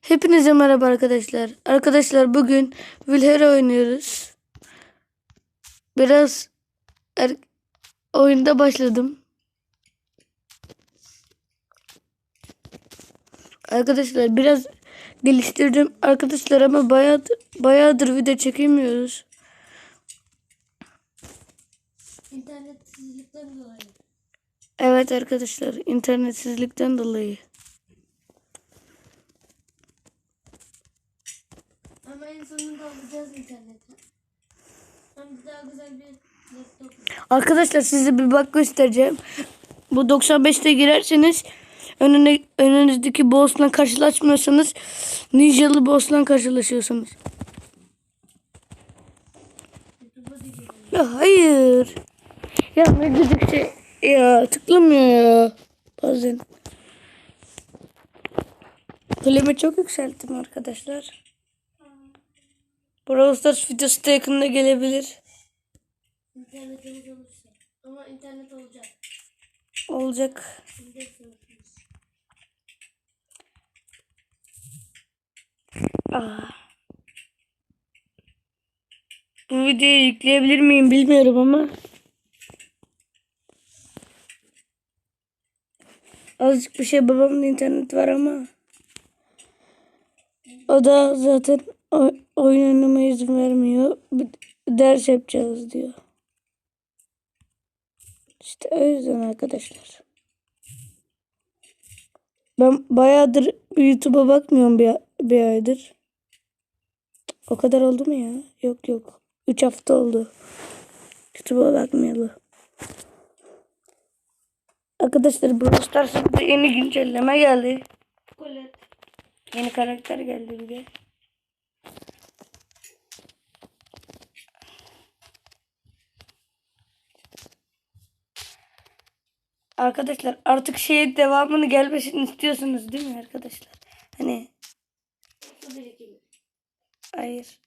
Hepinize merhaba arkadaşlar. Arkadaşlar bugün Wilhelm oynuyoruz. Biraz er- oyunda başladım. Arkadaşlar biraz geliştirdim arkadaşlar ama bayağı bayağıdır video çekemiyoruz. İnternetsizlikten dolayı. Evet arkadaşlar internetsizlikten dolayı. Ama sonunda alacağız interneti. Hem daha güzel bir laptop. Arkadaşlar size bir bak göstereceğim. Bu 95'te girerseniz önüne, önünüzdeki boss'la karşılaşmıyorsanız ninjalı boss'la karşılaşıyorsunuz. Ya hayır. Ya ne gıcık şey. Ya tıklamıyor ya. Bazen. Kulemi çok yükselttim arkadaşlar. Brawl Stars videosu da yakında gelebilir. İnternetimiz olursa. Ama internet olacak. Olacak. Ah. Bu videoyu yükleyebilir miyim bilmiyorum ama. Azıcık bir şey babamın interneti var ama. O da zaten o- oyun oynamaya izin vermiyor. Ders yapacağız diyor. İşte o yüzden arkadaşlar. Ben bayağıdır YouTube'a bakmıyorum bir, bir aydır. O kadar oldu mu ya? Yok yok. 3 hafta oldu. YouTube'a bakmayalı. Arkadaşlar Brawl Stars'ta yeni güncelleme geldi. Yeni karakter geldi bir de. Arkadaşlar artık şeye devamını gelmesini istiyorsunuz değil mi arkadaşlar? Hani hayır.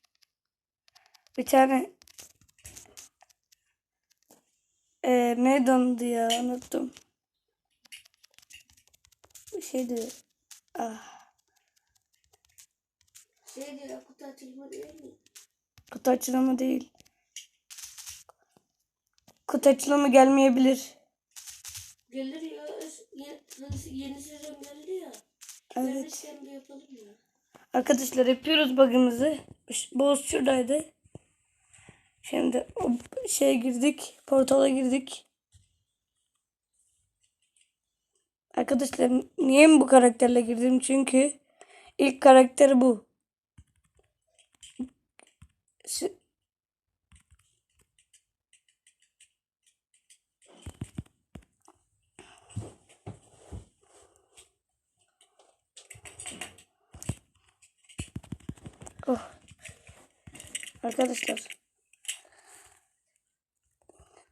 Bir tane ee, ne dondu ya unuttum. Bir şey diyor. Ah. Şey diyor kutu açılma değil mi? Kutu açılımı değil. Kutu açılımı gelmeyebilir. Gelir ya. Ye- Yeni, sezon geldi ya. Evet. De yapalım ya. Arkadaşlar yapıyoruz bug'ımızı. Boğaz şuradaydı. Şimdi o şeye girdik. Portala girdik. Arkadaşlar niye mi bu karakterle girdim? Çünkü ilk karakter bu. Oh. Arkadaşlar.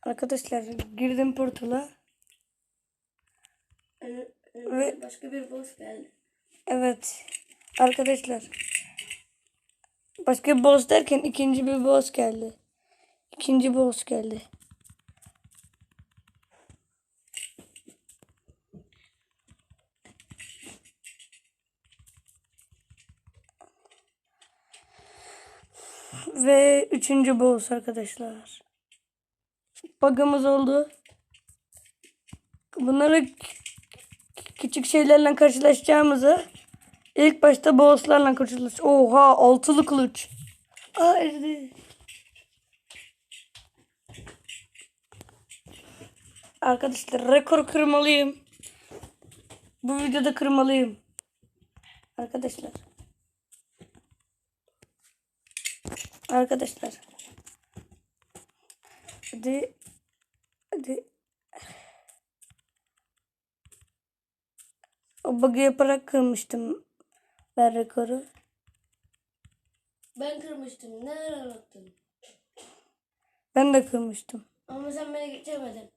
Arkadaşlar girdim portala. Evet. Ve- Başka bir boss geldi. Evet. Arkadaşlar. Başka bir boss derken ikinci bir boss geldi. İkinci boss geldi. Ve üçüncü boss arkadaşlar. Bug'ımız oldu. Bunları küçük şeylerle karşılaşacağımızı ilk başta bosslarla karşılaş. Oha altılı kılıç. Aa eridi. Arkadaşlar rekor kırmalıyım. Bu videoda kırmalıyım. Arkadaşlar. Arkadaşlar. Hadi. Hadi. O bug'ı yaparak kırmıştım ben rekoru. Ben kırmıştım. Neler anlattın? Ben de kırmıştım. Ama sen beni geçemedin.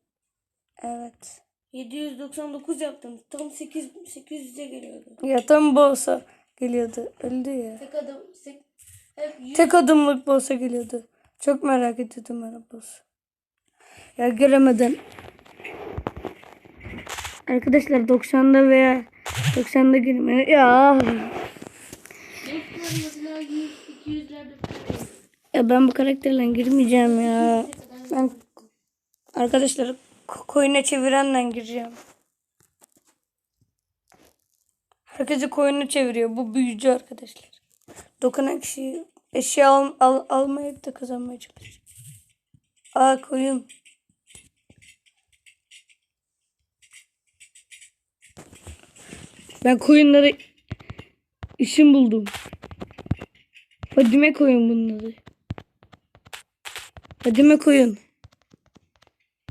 Evet. 799 yaptım. Tam 8 800'e geliyordu. Ya tam boss'a geliyordu. Öldü ya. Tek sek, hep 100 Tek adımlık boss'a geliyordu. Çok merak ediyordum ben o boss'u. Ya göremeden. Arkadaşlar 90'da veya 90'da girme. Ya Dostlar mesela 100, 200'lerde falan. Ya ben bu karakterle girmeyeceğim ya. Ben arkadaşlar ko- koyuna çevirenle gireceğim. Herkesi koyunu çeviriyor. Bu büyücü arkadaşlar. Dokunan kişi eşya al, al, almayıp da kazanmaya çalışıyor. Aa koyun. Ben koyunları işim buldum. Fadime koyun bunun adı. Fadime koyun.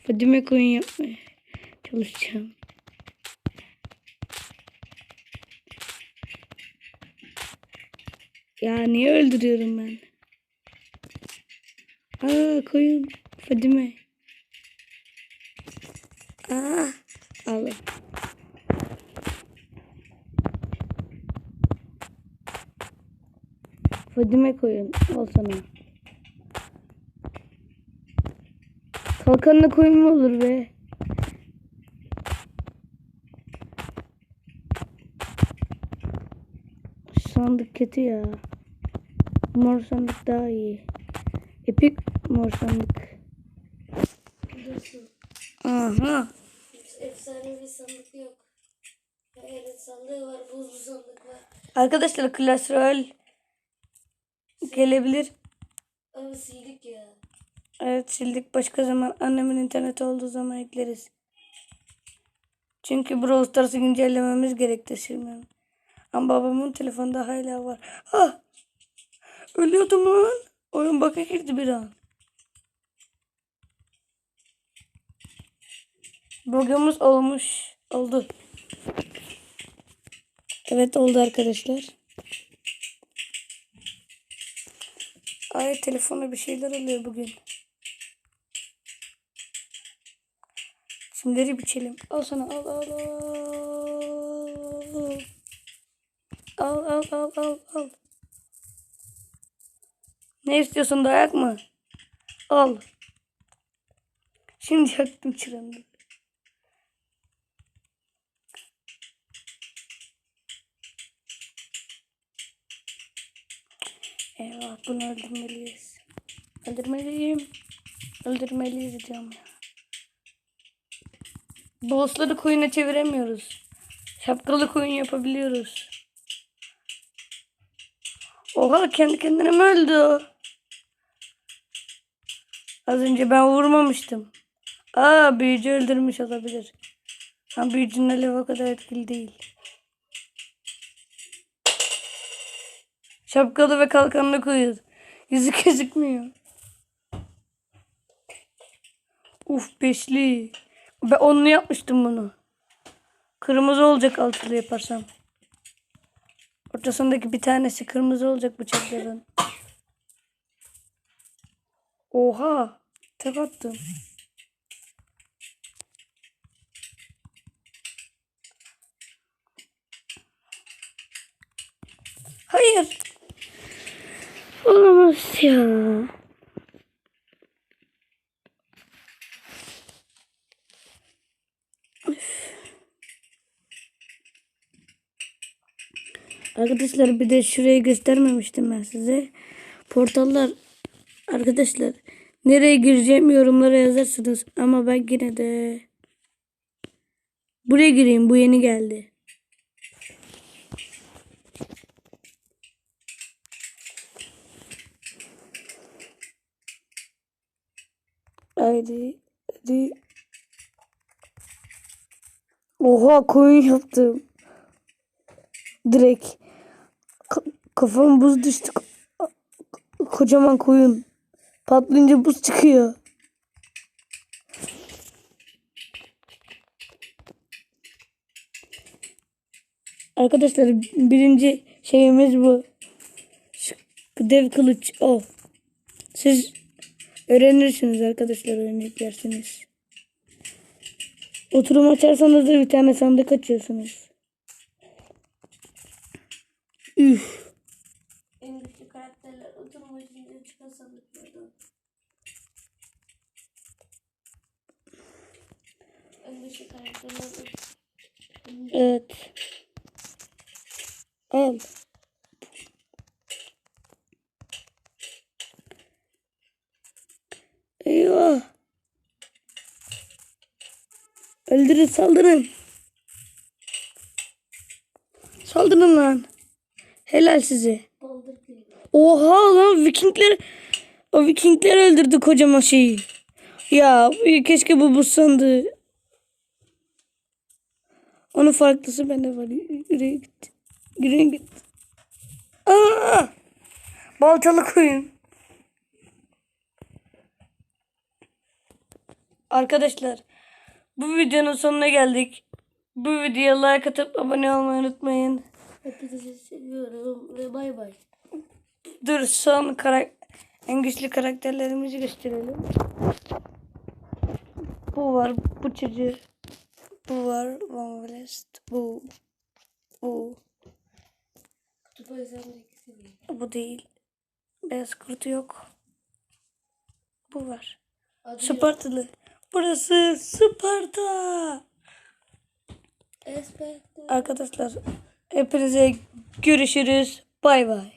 Fadime koyun yapmaya çalışacağım. Ya niye öldürüyorum ben? Aa koyun. Fadime. Aa. Al. Fadime koyun. Al sana. Kalkanla koyun mu olur be? Şu Sandık kötü ya. Mor sandık daha iyi. Epik mor sandık. Aha. Efsane bir sandık yok. Evet sandığı var, buzlu sandık var. Arkadaşlar Clash Royale gelebilir. Ama sildik ya. Evet sildik. Başka zaman annemin interneti olduğu zaman ekleriz. Çünkü Brawl Stars'ı güncellememiz gerekti silmem. Ama babamın telefonda hala var. Ah! Ölüyordum lan. Oyun baka girdi bir an. Bug'ımız olmuş. Oldu. Evet oldu arkadaşlar. Ay telefona bir şeyler oluyor bugün. Simleri biçelim. Al sana al al al. Al al al al al. Ne istiyorsun dayak mı? Al. Şimdi yaktım çıranı. Eyvah bunu öldürmeliyiz. Öldürmeliyim. Öldürmeliyiz diyorum ya. Bossları koyuna çeviremiyoruz. Şapkalı koyun yapabiliyoruz. Oha kendi kendine mi öldü? Az önce ben vurmamıştım. Aa büyücü öldürmüş olabilir. Ama büyücünün alevi o kadar etkili değil. Şapkalı ve kalkanlı koyun. Yüzü gözükmüyor. Uf beşli. Ben onlu yapmıştım bunu. Kırmızı olacak altılı yaparsam. Ortasındaki bir tanesi kırmızı olacak bıçakların. Oha. Tek attım. Hayır. Olamaz ya. Arkadaşlar bir de şurayı göstermemiştim ben size. Portallar arkadaşlar nereye gireceğim yorumlara yazarsınız ama ben yine de buraya gireyim bu yeni geldi. Haydi, hadi. Oha koyun yaptım. Direkt. Ka- kafam buz düştü. Ko- kocaman koyun. Patlayınca buz çıkıyor. Arkadaşlar birinci şeyimiz bu. Şu dev kılıç o. Siz öğrenirsiniz arkadaşlar oyunu yüklersiniz. Oturum açarsanız da bir tane sandık açıyorsunuz. Üf. çıkan sandıklardan. En karakterler Evet. Al. Eyvah. Öldürün saldırın. Saldırın lan. Helal sizi. Oha lan Vikingler o Vikingler öldürdü kocaman şeyi. Ya keşke bu buz sandığı. Onun farklısı bende var. Yürüye git. Yürüye git. Aa! Baltalı koyun. Arkadaşlar bu videonun sonuna geldik. Bu videoya like atıp abone olmayı unutmayın. Hepinizi seviyorum ve bay bay. Dur son en güçlü karakterlerimizi gösterelim. Bu var, bu çocuğu. Bu var, Van West. Bu, bu, bu değil. Beyaz kurtu yok. Bu var. Adı Spartalı. Burası Sparta. Espectre. Arkadaşlar hepinize görüşürüz. Bay bay.